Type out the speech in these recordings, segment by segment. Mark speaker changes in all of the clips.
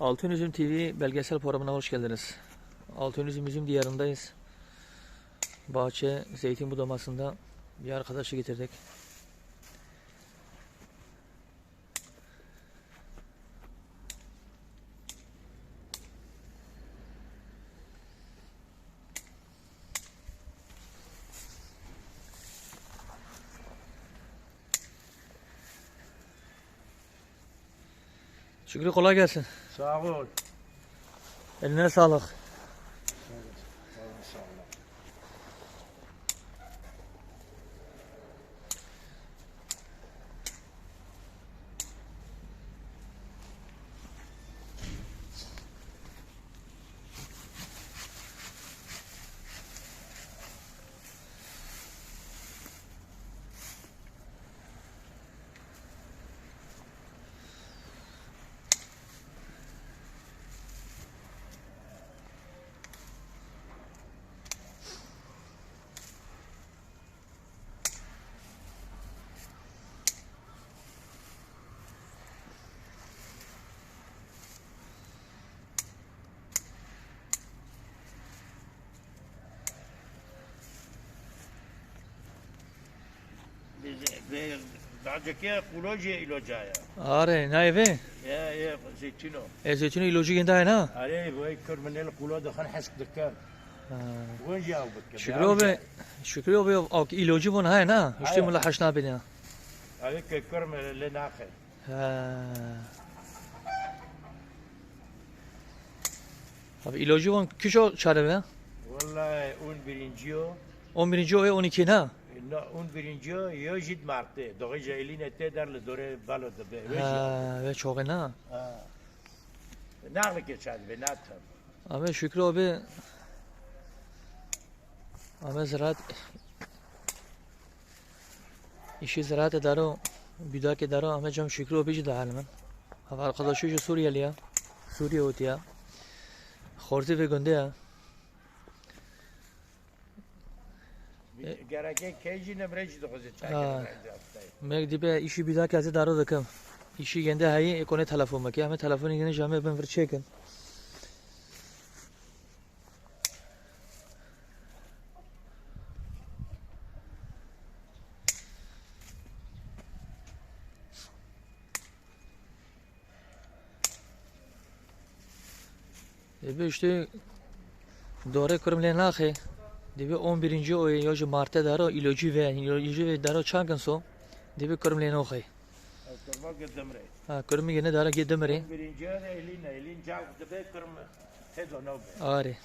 Speaker 1: Altın Üzüm TV belgesel programına hoş geldiniz. Altın Üzüm Üzüm diyarındayız. Bahçe zeytin budamasında bir arkadaşı getirdik. Şükrü kolay gelsin.
Speaker 2: Sağ ol.
Speaker 1: Eline sağlık. E zeytini ilacı gende ayna.
Speaker 2: Arey bu ekür min el kulağı da kan hask dikkat. Vın ya bu.
Speaker 1: Şükrü abi, Şükrü abi o ilacı bun hay na. İşte
Speaker 2: Hayır.
Speaker 1: mula haşna bina.
Speaker 2: Arey ekür min le nakhe.
Speaker 1: Ha. Abi ilacı bun küşo çare be.
Speaker 2: Vallahi un birinci o.
Speaker 1: 11. o ve 12 na.
Speaker 2: No, un birinci o yojid martı. Doğuca eline tederle dore balo da be.
Speaker 1: Ha ve çok na.
Speaker 2: Nakhe geçer be natam.
Speaker 1: Abi Şükrü abi Abi ziraat işi ziraat eder o büdak eder o Ahmet Cam Şükrü abi de halimen. Abi arkadaşı şu Suriyeli ya. Suriye oti ya. Khorzi ve gönde
Speaker 2: Gereken keji nemreci de koze çay.
Speaker 1: Ha. Meg dibe işi. İşi gende hayi ekone telefon maki. Ahmet telefonu gene jame ben ver çekin. Dibe işte Dore kurum le naxe. Dibe 11. o yoji Mart'ta daro ilacı ve ilacı ve daro çankan so. Dibe kurum le noxe.
Speaker 2: Kurma gedemre.
Speaker 1: Ha kurum gene daro gedemere.
Speaker 2: Birinci ara elin elin cevap da be kurma. Hezo no be.
Speaker 1: Ari.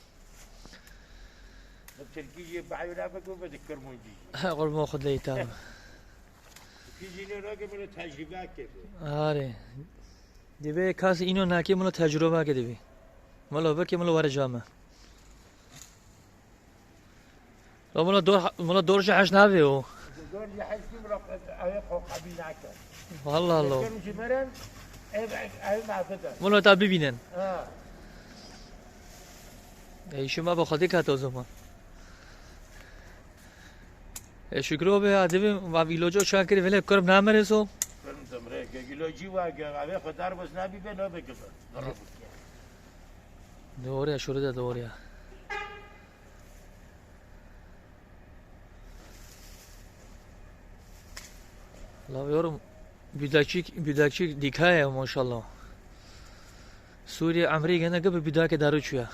Speaker 2: Türkiye bayrağı be bu be kurmunci.
Speaker 1: Ha قرب ما خد لي تام
Speaker 2: Kizini rage böyle tecrübe gibi.
Speaker 1: آره دیبه کاس اینو ناکی ملو تجربه که دیبی ملو بکی ملو واره جامعه والله دور ولا دور
Speaker 2: جي حاج هو دور جي حاج ايقو قبيل
Speaker 1: والله الله.
Speaker 2: كانوا جمران اي مع بدر
Speaker 1: والله تا ببینن.
Speaker 2: اه
Speaker 1: ای شما با خاطر کتا زمان شکرو به ادب و ویلوجو چا کری ولی
Speaker 2: کرم تمره که و اگه بس
Speaker 1: نبی به نبی کفر دوره. Alıyorum. Büdakçık, büdakçık dikaye maşallah. Suriye, Amerika ne gene gibi büdake darıçıyor.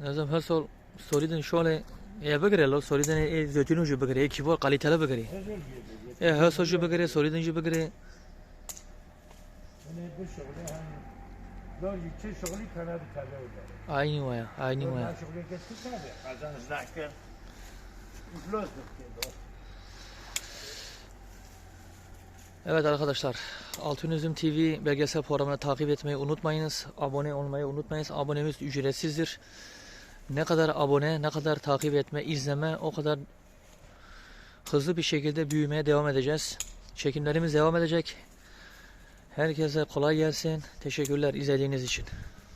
Speaker 1: Nazım her sol soriden şöyle ya bıgre lo soriden e zötünü şu bıgre e kibo kaliteli bıgre. E her sol
Speaker 2: şu bıgre soriden şu bıgre.
Speaker 1: Aynı
Speaker 2: var ya, aynı var ya.
Speaker 1: Evet arkadaşlar, Altın Üzüm TV belgesel programını takip etmeyi unutmayınız. Abone olmayı unutmayınız. Abonemiz ücretsizdir. Ne kadar abone, ne kadar takip etme, izleme o kadar hızlı bir şekilde büyümeye devam edeceğiz. Çekimlerimiz devam edecek. Herkese kolay gelsin. Teşekkürler izlediğiniz için.